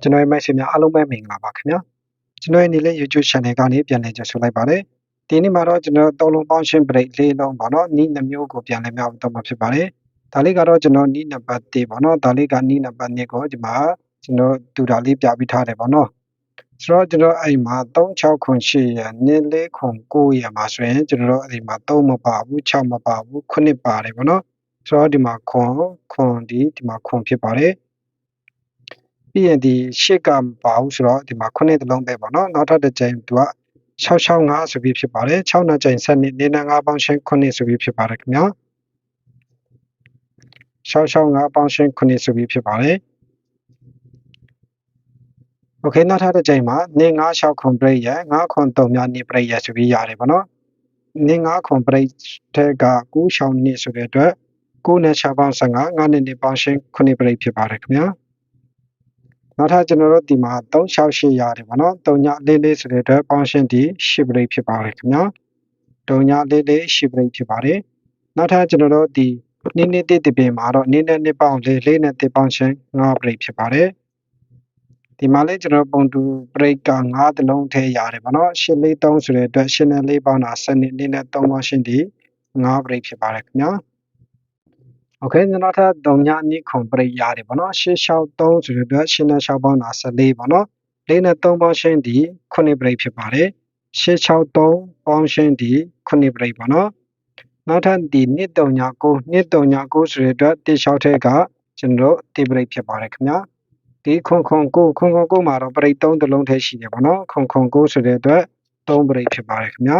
ကျွန်တော်ရဲ့မိတ်ဆွေများအားလုံးပဲမင်္ဂလာပါခင်ဗျာကျွန်တော်ရဲ့နေ့လေး YouTube channel ကနေပြန်လည်ကြိုဆိုလိုက်ပါတယ်ဒီနေ့မှာတော့ကျွန်တော်သုံးလုံးပေါင်းရှင်း break လေးလုံးပါတော့နီးနှမျိုးကိုပြန်လည်မြောက်တော့မှာဖြစ်ပါတယ်ဒါလေးကတော့ကျွန်တော်နီးနံပါတ်1ပါတော့ဒါလေးကနီးနံပါတ်2ကိုဒီမှာကျွန်တော်တူတာလေးပြပြီးထားတယ်ပါတော့ဆိုတော့ကျွန်တော်အဲ့မှာ36ခွန်8ရနှစ်လေးခွန်9ရမှာဆိုရင်ကျွန်တော်တို့အဲ့ဒီမှာ3မပါဘူး6မပါဘူး9ပါတယ်ပါတော့ဆိုတော့ဒီမှာခွန်ခွန်ဒီဒီမှာခွန်ဖြစ်ပါတယ် ပြီးရင်ဒီရှစ်ကမပါဘူးဆိုတော့ဒီမှာခုနှစ်တလုံးပဲပေါ့နော်နောက်ထပ်တစ်ကြိမ်သူက665ဆိုပြီးဖြစ်ပါတယ်6နှစ်ကြိမ်ဆက်နှစ်နေနဲ့5ပေါင်းရှင်းခုနှစ်ဆိုပြီးဖြစ်ပါတယ်ခင်ဗျာ665ပေါင်းရှင်းခုနှစ်ဆိုပြီးဖြစ်ပါတယ်โอเคနောက်ထပ်တစ်ကြိမ်မှာနေ96ခွန် break ရ9ခွန်3များနေ break ရဆိုပြီးရတယ်ပေါ့နော်နေ9ခွန် break တဲ့က9ရှောင်းနေဆိုတဲ့အတွက်9နဲ့6ပေါင်း15 9နဲ့နေပေါင်းရှင်းခုနှစ် break ဖြစ်ပါတယ်ခင်ဗျာ နောက်ထပ်ကျွန်တော်တို့ဒီမှာ368ရတယ်ဗောနော်3ညလေးလေးဆိုတဲ့အတွက်ပေါင်းရှင်းဒီ10 break ဖြစ်ပါတယ်ခင်ဗျာ3ညလေးလေး10 break ဖြစ်ပါတယ်နောက်ထပ်ကျွန်တော်တို့ဒီနင်းနေတဲ့တပင်မှာတော့နင်းနဲ့နှစ်ပေါင်းလေးလေးနဲ့တစ်ပေါင်းရှင်း9 break ဖြစ်ပါတယ်ဒီမှာလေးကျွန်တော်ပုံတူ break က9တလုံးထဲရတယ်ဗောနော်8လေး3ဆိုတဲ့အတွက်8နဲ့4ပေါင်းတာ7နဲ့နင်းနဲ့3ပေါင်းရှင်းဒီ9 break ဖြစ်ပါတယ်ခင်ဗျာ โอเคနောက်ထပ်3ညနိခွန်ပရိရတယ်ဗောနော်663ဆိုတဲ့အတွက်ရှင်းနဲ့6ပေါင်းတာ14ဗောနော်4နဲ့3ပေါင်းရှင်းဒီ9ပရိဖြစ်ပါတယ်663ပေါင်းရှင်းဒီ9ပရိဗောနော်နောက်ထပ်ဒီနှစ်3ည9နှစ်3ည9ဆိုတဲ့အတွက်တိလျှောက်ထဲကကျွန်တော်တို့တိပရိဖြစ်ပါတယ်ခင်ဗျာဒီခွန်ခွန်9ခွန်ခွန်9မှာတော့ပရိ3တလုံးထဲရှိတယ်ဗောနော်ခွန်ခွန်9ဆိုတဲ့အတွက်3ပရိဖြစ်ပါတယ်ခင်ဗျာ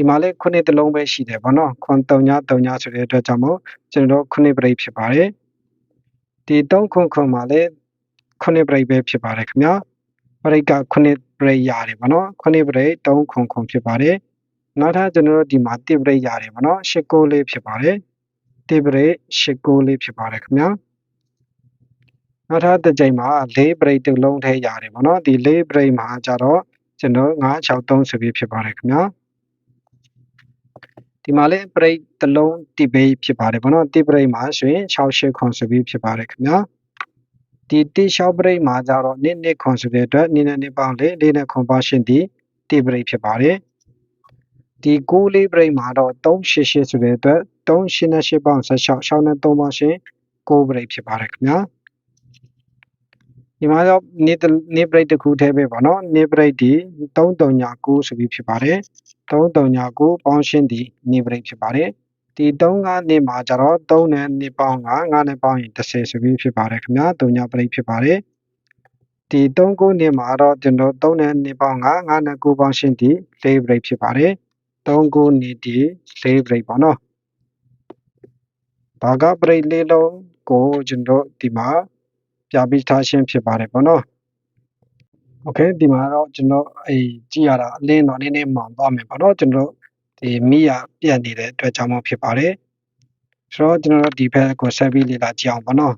ဒီမှာလည်းခုနှစ်တလုံးပဲရှိတယ်ဗောနော်ခွန်3ည3ညဆိုတဲ့အတွက်ကြောင့်မို့ကျွန်တော်တို့ခုနှစ်ပရိဖြစ်ပါတယ်ဒီ3ခွန်ခွန်မှာလည်းခုနှစ်ပရိပဲဖြစ်ပါတယ်ခင်ဗျာပရိကခုနှစ်ပရိရတယ်ဗောနော်ခုနှစ်ပရိ3ခွန်ခွန်ဖြစ်ပါတယ်နောက်ထပ်ကျွန်တော်တို့ဒီမှာတိပရိရတယ်ဗောနော်ရှစ်ကိုလေးဖြစ်ပါတယ်တိပရိရှစ်ကိုလေးဖြစ်ပါတယ်ခင်ဗျာနောက်ထပ်တစ်ကြိမ်မှာ၄ပရိတစ်လုံးထဲရတယ်ဗောနော်ဒီ၄ပရိမှာကြတော့ကျွန်တော်963ဆိုပြီးဖြစ်ပါတယ်ခင်ဗျာ ဒီမှာလည်းပရိတ်တစ်လုံးတိပိဖြစ်ပါတယ်ဘောနော်တိပရိတ်မှာဆိုရင်68ခွန်ဆိုပြီးဖြစ်ပါတယ်ခင်ဗျာဒီတိလျှောက်ပရိတ်မှာကြတော့နှစ်နှစ်ခွန်ဆိုတဲ့အတွက်နှစ်နဲ့နှစ်ပေါင်းလေးလေးနဲ့ခွန်ပါရှင်ဒီတိပရိတ်ဖြစ်ပါတယ်ဒီ9လေးပရိတ်မှာတော့388ဆိုတဲ့အတွက်388ပေါင်း16 6နဲ့3ပေါင်းရှင်9ပရိတ်ဖြစ်ပါတယ်ခင်ဗျာဒီမှာတော့နေနေပရိတ်တစ်ခုထဲပဲပေါ့နော်နေပရိတ်ဒီ339ဆိုပြီးဖြစ်ပါတယ် 339ပေါင်းရှင်းဒီနေပရိတ်ဖြစ်ပါတယ်ဒီ3ကနေမှာကျတော့3နဲ့2ပေါင်း9 9နဲ့ပေါင်းရင်10ဆိုပြီးဖြစ်ပါတယ်ခင်ဗျာ3ညပရိတ်ဖြစ်ပါတယ်ဒီ3ခုနေမှာတော့ကျွန်တော်3နဲ့2ပေါင်း9 9နဲ့9ပေါင်းရှင်းဒီ4ပရိတ်ဖြစ်ပါတယ်3ခုနေဒီ4ပရိတ်ပေါ့နော်ဘာကပရိတ်လေးလုံးကိုကျွန်တော်ဒီမှာပြပြီးထားရှင်းဖြစ်ပါတယ်ပေါ့နော် โอเคဒီမှာတော့ကျွန်တော်အဲကြည့်ရတာအလင်းတော့နည်းနည်းမှောင်သွားမယ်ပေါ့နော်ကျွန်တော်ဒီမိရပြတ်နေတဲ့အတွက်ကြောင့်မှဖြစ်ပါတယ်ဆိုတော့ကျွန်တော်ဒီဘက်ကိုဆက်ပြီးလေ့လာကြည့်အောင်ပေါ့နော်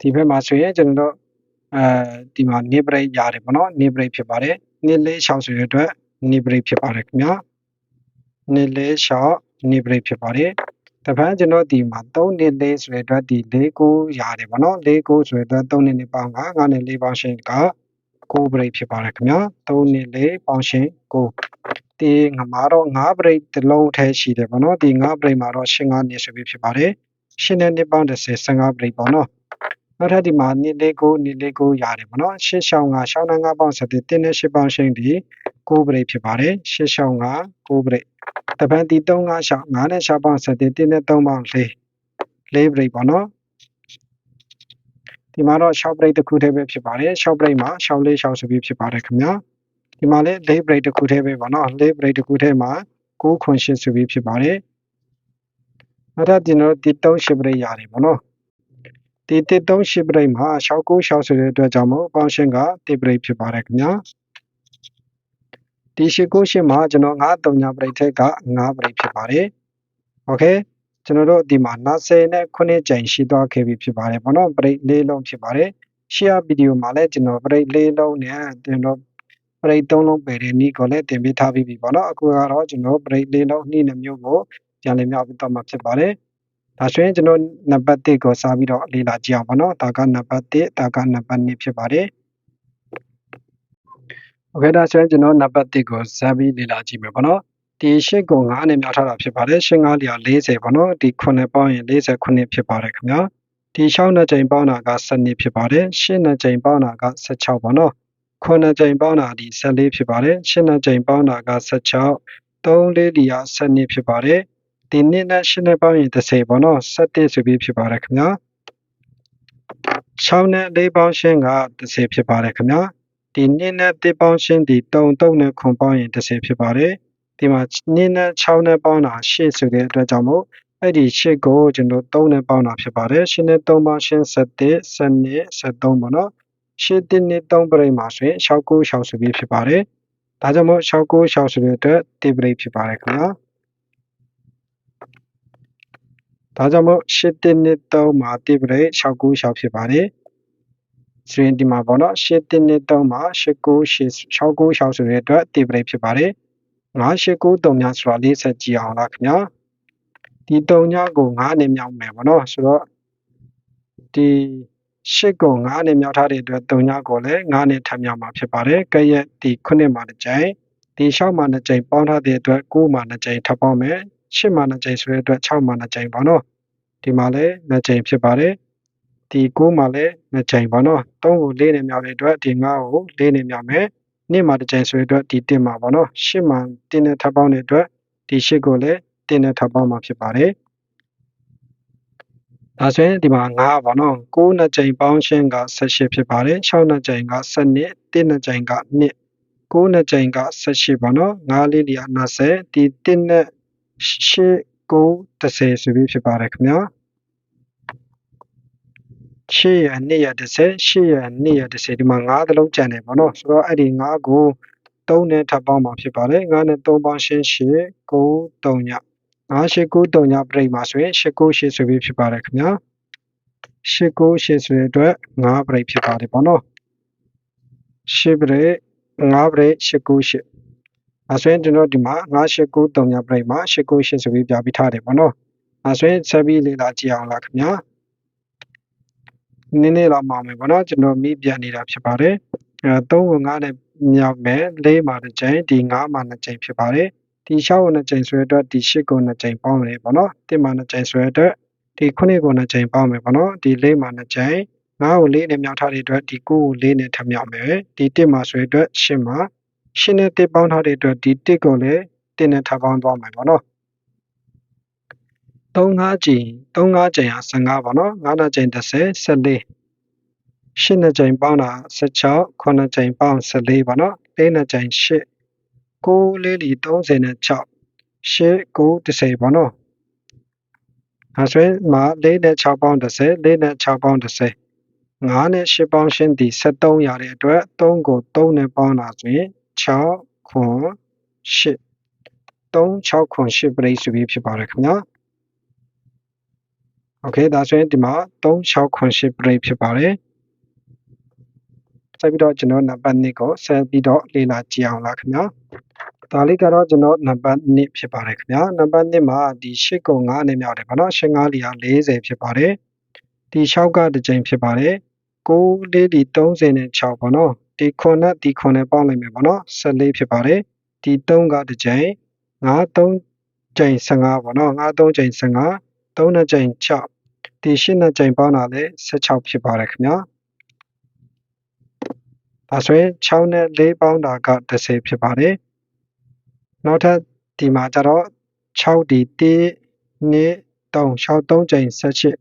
ဒီဘက်မှာဆိုရင်ကျွန်တော်အဲဒီမှာနေဘရိတ်ရတယ်ပေါ့နော်နေဘရိတ်ဖြစ်ပါတယ်နေလေးရှောင်းဆိုရတဲ့အတွက်နေဘရိတ်ဖြစ်ပါတယ်ခင်ဗျာနေလေးရှောင်းနေဘရိတ်ဖြစ်ပါတယ် တပန်းကျွန်တော်ဒီမှာ3နှစ်လေးဆိုတဲ့အတွက်ဒီ၄ကိုရတယ်ဗောနော်၄ကိုဆိုတဲ့အတွက်3နှစ်နဲ့ပေါင်း9 9နဲ့4ပေါင်းရှင်းက9 break ဖြစ်ပါတယ်ခင်ဗျာ3နှစ်လေးပေါင်းရှင်း9ဒီငမားတော့9 break တစ်လုံးထဲရှိတယ်ဗောနော်ဒီ9 break မှာတော့ရှင်း9နှစ်ဆိုပြီးဖြစ်ပါတယ်ရှင်းတဲ့နှစ်ပေါင်း30 15 break ပေါ့နော်နောက်ထပ်ဒီမှာနှစ်လေးကိုနှစ်လေးကိုရတယ်ဗောနော်ရှင်းရှောင်း9ရှောင်း9ပေါင်း7 1နဲ့8ပေါင်းရှင်းဒီ9 break ဖြစ်ပါတယ်ရှင်းရှောင်း9 9 break တပန်းတီ3 5 6 5နဲ့6ပေါင်း7တင်းနဲ့3ပေါင်း4 4 break ပေါ့နော်ဒီမှာတော့ short break တစ်ခုတည်းပဲဖြစ်ပါတယ် short break မှာ short လေး short ဆိုပြီးဖြစ်ပါတယ်ခင်ဗျာဒီမှာလည်း late break တစ်ခုတည်းပဲပေါ့နော် late break တစ်ခုတည်းမှာ9ခွန်8ဆိုပြီးဖြစ်ပါတယ်နောက်ထပ်ကျွန်တော်ဒီ3 short break ရတယ်ပေါ့နော်ဒီ1 3 short break မှာ short 9 short ဆိုတဲ့အတွက်ကြောင့်မို့ပေါင်းရှင်းက1 break ဖြစ်ပါတယ်ခင်ဗျာ ဒီရှိကိုရှိမှာကျွန်တော်9 3ညာပရိတ်ထက်က9ပရိတ်ဖြစ်ပါတယ်โอเคကျွန်တော်တို့ဒီမှာ90နဲ့9ကြိမ်ရှိသွားခဲ့ပြီဖြစ်ပါတယ်ဘောနော်ပရိတ်၄လုံးဖြစ်ပါတယ်ရှေ့ဗီဒီယိုမှာလည်းကျွန်တော်ပရိတ်၄လုံးနဲ့ကျွန်တော်ပရိတ်၃လုံးပယ်တဲ့နီးကိုလည်းတင်ပြထားပြီးပြီပေါ့နော်အခုကတော့ကျွန်တော်ပရိတ်၄လုံးနှိမ့်နှမျိုးကိုပြန်လည်မြောက်ပြီးတော့မှဖြစ်ပါတယ် ဒါဆိုရင်ကျွန်တော်နံပါတ်1ကိုစပြီးတော့လေ့လာကြည့်အောင်ပါနော်ဒါကနံပါတ်1ဒါကနံပါတ်2ဖြစ်ပါတယ် โอเคဒါဆိုရင်ကျွန်တော်နံပါတ်1ကိုစပြီးလေ့လာကြည့်မယ်ပေါ့နော်ဒီ8ကို9နဲ့မြောက်ထားတာဖြစ်ပါတယ်8 9လျာ40ပေါ့နော်ဒီ9ပေါင်းရင်49ဖြစ်ပါတယ်ခင်ဗျာဒီ6နှစ်ချိန်ပေါင်းတာက12ဖြစ်ပါတယ်8နှစ်ချိန်ပေါင်းတာက16ပေါ့နော်9နှစ်ချိန်ပေါင်းတာဒီ14ဖြစ်ပါတယ်8နှစ်ချိန်ပေါင်းတာက16 3လေးလျာ12ဖြစ်ပါတယ်ဒီနှစ်နဲ့8နဲ့ပေါင်းရင်30ပေါ့နော်17ဆိုပြီးဖြစ်ပါတယ်ခင်ဗျာ6နဲ့4ပေါင်းရှင်းက30ဖြစ်ပါတယ်ခင်ဗျာ ဒီနှစ်နဲ့1ပေါင်းရှင်းဒီ3 3နဲ့ခွန်ပေါင်းရင်30ဖြစ်ပါတယ်ဒီမှာနှစ်နဲ့6နဲ့ပေါင်းတာ8ဆိုတဲ့အတွက်ကြောင့်မို့အဲ့ဒီ8ကိုကျွန်တော်3နဲ့ပေါင်းတာဖြစ်ပါတယ်8နဲ့3ပေါင်းရှင်း7 7 73ပေါ့နော်8တစ်နဲ့3ပြိမှာဆိုရင်6 9 6ဆိုပြီးဖြစ်ပါတယ်ဒါကြောင့်မို့6 9 6ဆိုတဲ့အတွက်တိပရိဖြစ်ပါတယ်ခင်ဗျာဒါကြောင့်မို့8တစ်နဲ့3မှာတိပရိ6 9 6ဖြစ်ပါတယ် ဆိုရင်ဒီမှာပေါ့နော်8တစ်နဲ့3မှာ8 9 6 6 9 6ဆိုတဲ့အတွက်တိပရိဖြစ်ပါတယ်9 8 9 3များဆိုတာလေးဆက်ကြည့်အောင်လားခင်ဗျာဒီ3ညကို9နဲ့မြောက်မယ်ပေါ့နော်ဆိုတော့ဒီ8ကို9နဲ့မြောက်ထားတဲ့အတွက်3ညကိုလည်း9နဲ့ထပ်မြောက်မှာဖြစ်ပါတယ်။ကဲ့ရဲ့ဒီ9မှာတစ်ကြိမ်ဒီ6မှာ2ကြိမ်ပေါင်းထားတဲ့အတွက်9မှာ2ကြိမ်ထပ်ပေါင်းမယ်8မှာ2ကြိမ်ဆိုတဲ့အတွက်6မှာ2ကြိမ်ပေါ့နော်ဒီမှာလည်း2ကြိမ်ဖြစ်ပါတယ် ဒီ9မှာလည်း2ကြိမ်ပေါ့နော်3ကို4နဲ့မြောက်တဲ့အတွက်ဒီ9ကို4နဲ့မြောက်မယ်2မှာ2ကြိမ်ဆိုတဲ့အတွက်ဒီ1မှာပေါ့နော်8မှာ1နဲ့ထပ်ပေါင်းတဲ့အတွက်ဒီ8ကိုလည်း1နဲ့ထပ်ပေါင်းမှာဖြစ်ပါတယ်ဒါဆိုရင်ဒီမှာ9ပါနော်9နှစ်ကြိမ်ပေါင်းရှင်းက18ဖြစ်ပါတယ်6နှစ်ကြိမ်က7 1နှစ်ကြိမ်က2 9နှစ်ကြိမ်က18ပါနော်9လေးလျာ20ဒီ1နဲ့8 9 30ဆိုပြီးဖြစ်ပါတယ်ခင်ဗျာ 8ရ2ရ30 8ရ2ရ30ဒီမှာ9သလုံးကျန်တယ်ပေါ့နော်ဆိုတော့အဲ့ဒီ9ကို3နဲ့ထပ်ပေါင်းမှာဖြစ်ပါတယ်9နဲ့3ပေါင်းရှင်း8 9 3ည989 3ညပြိမှာဆိုရင်898ဆိုပြီးဖြစ်ပါတယ်ခင်ဗျာ898ဆိုတဲ့အတွက်9ပြိဖြစ်ပါတယ်ပေါ့နော်8ပြိ9ပြိ898အဲဆိုရင်ကျွန်တော်ဒီမှာ989 3ညပြိမှာ898ဆိုပြီးပြပြီးထားတယ်ပေါ့နော်အဲဆိုရင်ဆက်ပြီးလေ့လာကြည့်အောင်လားခင်ဗျာ နည်းနည်းတော့မှအောင်မယ်ပေါ့နော်ကျွန်တော်မိပြန်နေတာဖြစ်ပါတယ်အဲ3ကို9နဲ့မြောက်မယ်4မှာတစ်ချိန်ဒီ9မှာ2ချိန်ဖြစ်ပါတယ်ဒီ6ကို2ချိန်ဆိုရတဲ့ဒီ8ကို2ချိန်ပေါင်းမယ်ပေါ့နော်1မှာ2ချိန်ဆိုရတဲ့ဒီ9ကို2ချိန်ပေါင်းမယ်ပေါ့နော်ဒီ4မှာ2ချိန်9ကို4နဲ့မြောက်ထားတဲ့အတွက်ဒီ9ကို4နဲ့ထပ်မြောက်မယ်ဒီ1မှာဆိုရတဲ့8မှာ8နဲ့1ပေါင်းထားတဲ့အတွက်ဒီ1ကိုလည်း1နဲ့ထပ်ပေါင်းသွားမယ်ပေါ့နော် 35ကြိမ်35ကြိမ်ဟာ15ပေါ့နော်9နှစ်ကြိမ်30 14 8နှစ်ကြိမ်ပေါင်းတာ16 9ကြိမ်ပေါင်း14ပေါ့နော်4နှစ်ကြိမ်8 9လေးလီ36 8 9 30ပေါ့နော်အဲဆိုရင်မှာ4နဲ့6ပေါင်း30 4နဲ့6ပေါင်း30 9နဲ့8ပေါင်းရှင်းသည်73ရတဲ့အတွက်3ကို3နဲ့ပေါင်းတာဆိုရင်6ခွန်8 3 6ခွန်8ပြိဆိုပြီးဖြစ်ပါတယ်ခင်ဗျာ Okay ဒါဆိုရင်ဒီမှာ368 break ဖြစ်ပါတယ်ဆက်ပြီးတော့ကျွန်တော်နံပါတ်2ကိုဆက်ပြီးတော့လေ့လာကြည့်အောင်လားခင်ဗျာဒါလေးကတော့ကျွန်တော်နံပါတ်1ဖြစ်ပါတယ်ခင်ဗျာနံပါတ်1မှာဒီ8ကုန်9နဲ့မြောက်တယ်ဗောနော်8 9လီယာ40ဖြစ်ပါတယ်ဒီ6ကတစ်ကြိမ်ဖြစ်ပါတယ်9လေးဒီ30နဲ့6ဗောနော်ဒီ9နဲ့ဒီ9နဲ့ပေါင်းလိုက်မယ်ဗောနော်14ဖြစ်ပါတယ်ဒီ3ကတစ်ကြိမ်9 3ကြိမ်15ဗောနော်9 3ကြိမ်15 3ကြိမ်6 ဒီ8နဲ့ကြိမ်ပေါင်းတာလည်း16ဖြစ်ပါတယ်ခင်ဗျာဒါဆိုရင်6နဲ့4ပေါင်းတာက30ဖြစ်ပါတယ်နောက်ထပ်ဒီမှာကျတော့6ဒီ1 2 3 6 3ကြိမ်18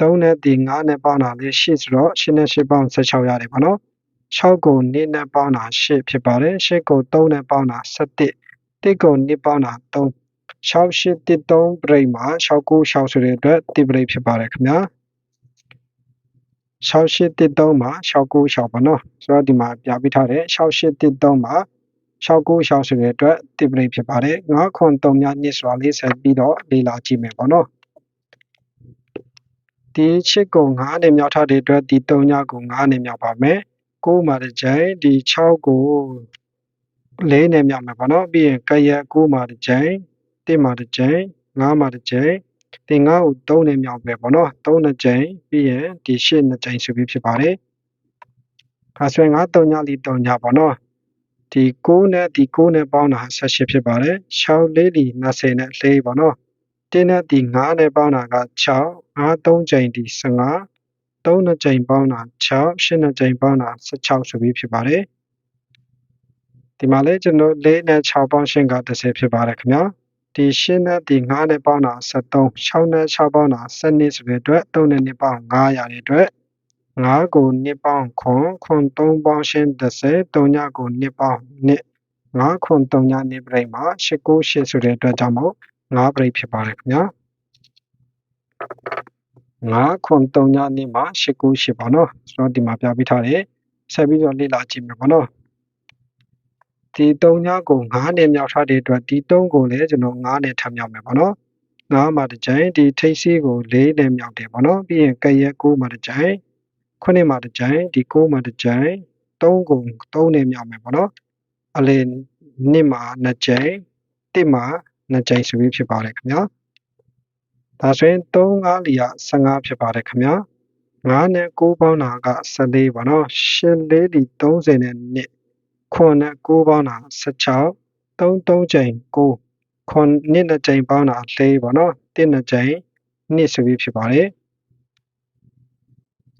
3နဲ့ဒီ9နဲ့ပေါင်းတာလေး8ဆိုတော့8နဲ့8ပေါင်း16ရတယ်ပေါ့နော်6ကို2နဲ့ပေါင်းတာ8ဖြစ်ပါတယ်8ကို3နဲ့ပေါင်းတာ17 1ကို2ပေါင်းတာ3 6813ပြိမှာ69ဆိုတဲ့အတွက်တိပရိဖြစ်ပါတယ်ခင်ဗျာ6813မှာ69ပါနော်ဆိုတော့ဒီမှာပြပြထားတယ်6813မှာ69ဆိုတဲ့အတွက်တိပရိဖြစ်ပါတယ်9ခွန်3များနှစ်ဆိုတာလေးဆက်ပြီးတော့လေ့လာကြည့်မယ်ပေါ့နော်ဒီချစ်ကို9နဲ့မြောက်ထားတဲ့အတွက်ဒီ3ညကို9နဲ့မြောက်ပါမယ်9မှာတစ်ချိန်ဒီ6ကို4နဲ့မြောက်မယ်ပေါ့နော်ပြီးရင်ကရက်9မှာတစ်ချိန် 1မှာတစ်ကြိမ်9မှာတစ်ကြိမ်ဒီ9ကို3နဲ့မြောက်ပဲပေါ့နော်3နှစ်ကြိမ်ပြီးရင်ဒီ8နှစ်ကြိမ်ဆိုပြီးဖြစ်ပါတယ်ဒါဆိုရင်9 3ညလီ3ညပေါ့နော်ဒီ9နဲ့ဒီ9နဲ့ပေါင်းတာ18ဖြစ်ပါတယ်6လေးဒီ20နဲ့4ပေါ့နော်တင်းနဲ့ဒီ9နဲ့ပေါင်းတာက6 5 3ကြိမ်ဒီ15 3နှစ်ကြိမ်ပေါင်းတာ6 8နှစ်ကြိမ်ပေါင်းတာ16ဆိုပြီးဖြစ်ပါတယ်ဒီမှာလေကျွန်တော်4နဲ့6ပေါင်းရှင်းက30ဖြစ်ပါတယ်ခင်ဗျာ ဒီ8နဲ့ဒီ9နဲ့ပေါင်းတာ73 6နဲ့6ပေါင်းတာ12ဆိုတဲ့အတွက်3နဲ့2ပေါင်း9ရတဲ့အတွက်9ကို2ပေါင်းခွန်ခွန်3ပေါင်းရှင်း30 3ညကို2ပေါင်း2 9ခွန်3ည2ပြိတ်မှာ8 9 8ဆိုတဲ့အတွက်ကြောင့်မို့9ပြိတ်ဖြစ်ပါတယ်ခင်ဗျာ9ခွန်3ည2မှာ8 9 8ပါနော်ဆိုတော့ဒီမှာပြပေးထားတယ်ဆက်ပြီးတော့လေ့လာကြည့်မယ်ပေါ့နော် ဒီ3ညကို9နဲ့မြောက်ထားတဲ့အတွက်ဒီ3ကိုလည်းကျွန်တော်9နဲ့ထပ်မြောက်မယ်ပေါ့နော်9မှာတစ်ကြိမ်ဒီထိပ်စီးကို4နဲ့မြောက်တယ်ပေါ့နော်ပြီးရင်ကရက်9မှာတစ်ကြိမ်9မှာတစ်ကြိမ်ဒီ9မှာတစ်ကြိမ်3ကို3နဲ့မြောက်မယ်ပေါ့နော်အလင်း2မှာ2ကြိမ်1မှာ2ကြိမ်ဆိုပြီးဖြစ်ပါတယ်ခင်ဗျာဒါဆိုရင်3 5လီက15ဖြစ်ပါတယ်ခင်ဗျာ9နဲ့9ပေါင်းတာက14ပါနော်8လေးဒီ30နဲ့2 ခွန်နဲ့9ပေါင်းတာ16 3 3ချိန်9ခွန်နှစ်နှစ်ချိန်ပေါင်းတာ4ပါနော်1နှစ်ချိန်2ဆိုပြီးဖြစ်ပါတယ်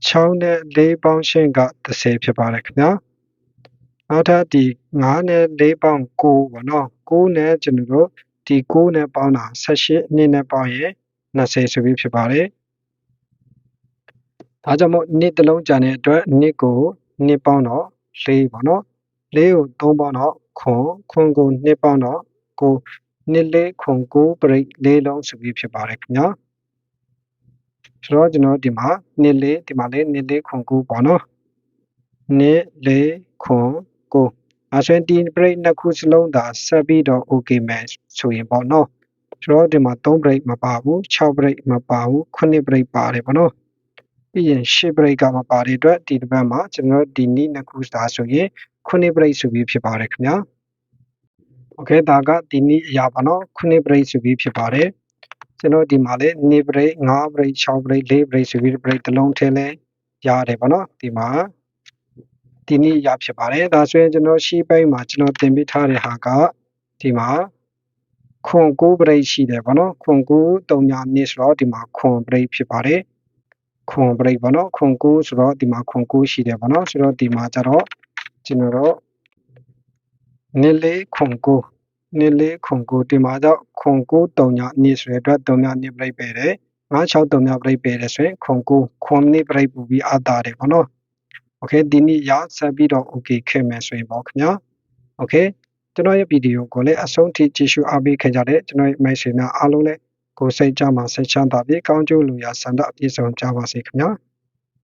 6နဲ့4ပေါင်းရှင်းက30ဖြစ်ပါတယ်ခင်ဗျာနောက်ထပ်ဒီ9နဲ့4ပေါင်း9ပါနော်9နဲ့ကျွန်တော်တို့ဒီ9နဲ့ပေါင်းတာ18နှစ်နဲ့ပေါင်းရင်20ဆိုပြီးဖြစ်ပါတယ်ဒါကြောင့်မို့နှစ်တစ်လုံးကြံတဲ့အတွက်နှစ်ကိုနှစ်ပေါင်းတော့4ပါနော် 4ကို3ပေါင်းတော့ခွန်ခွန်ကို2ပေါင်းတော့ကိုနှစ်လေးခွန်9ပရိတ်လေးလုံးဆိုပြီးဖြစ်ပါတယ်ခင်ဗျာဆိုတော့ကျွန်တော်ဒီမှာနှစ်လေးဒီမှာလေးနှစ်လေးခွန်9ပေါ့နော်နှစ်လေးခွန်9အဆွေတီပရိတ်နှစ်ခုစလုံးသာဆက်ပြီးတော့ okay မယ်ဆိုရင်ပေါ့နော်ဆိုတော့ဒီမှာ3ပရိတ်မပါဘူး6ပရိတ်မပါဘူး9ပရိတ်ပါတယ်ပေါ့နော်ပြီးရင်10ပရိတ်ကမပါတဲ့အတွက်ဒီတစ်ပတ်မှာကျွန်တော်ဒီနေ့နှစ်ခုသာဆိုရင် 9 break ဆိုပြီးဖြစ်ပါတယ်ခင်ဗျာ okay ဒါကဒီနေ့အရာပါနော်9 break ဆိုပြီးဖြစ်ပါတယ်ကျွန်တော်ဒီမှာလေ2 break 5 break 6 break 4 break ဆိုပြီး break တစ်လုံးထည့်လဲရတယ်ပေါ့နော်ဒီမှာဒီနေ့ရဖြစ်ပါတယ်ဒါဆိုရင်ကျွန်တော်ရှိပိုင်းမှာကျွန်တော်တင်ပြထားတဲ့ဟာကဒီမှာခွန်ကိုပရိတ်ရှိတယ်ဗောနော်ခွန်ကိုတုံညာမြစ်ဆိုတော့ဒီမှာခွန်ပရိတ်ဖြစ်ပါတယ်ခွန်ပရိတ်ဗောနော်ခွန်ကိုဆိုတော့ဒီမှာခွန်ကိုရှိတယ်ဗောနော်ဆိုတော့ဒီမှာကျတော့ ကျွန်တော်တို့နေလေးခွန်9နေလေးခွန်9ဒီမှာတော့ခွန်9 3ညနေဆိုတဲ့အတွက်3ညနေပရိတ်ပဲတယ်9 6 3ညပရိတ်ပဲတယ်ဆိုရင်ခွန်9ခွန်နေပရိတ်ပူပြီးအတားတယ်ပေါ့နော်โอเคဒီနေ့ရဆက်ပြီးတော့ okay ခဲ့မယ်ဆိုရင်ပေါ့ခင်ဗျာโอเคကျွန်တော်ရဲ့ဗီဒီယိုကိုလည်းအဆုံးထိကြည့်ရှုအားပေးခင်ကြတဲ့ကျွန်တော်ရဲ့မိတ်ဆွေများအားလုံးလည်းကိုယ်စိတ်ကြမှာစိတ်ချမ်းသာပြီးကောင်းကျိုးလူရဆန္ဒအပြည့်စုံကြပါစေခင်ဗျာ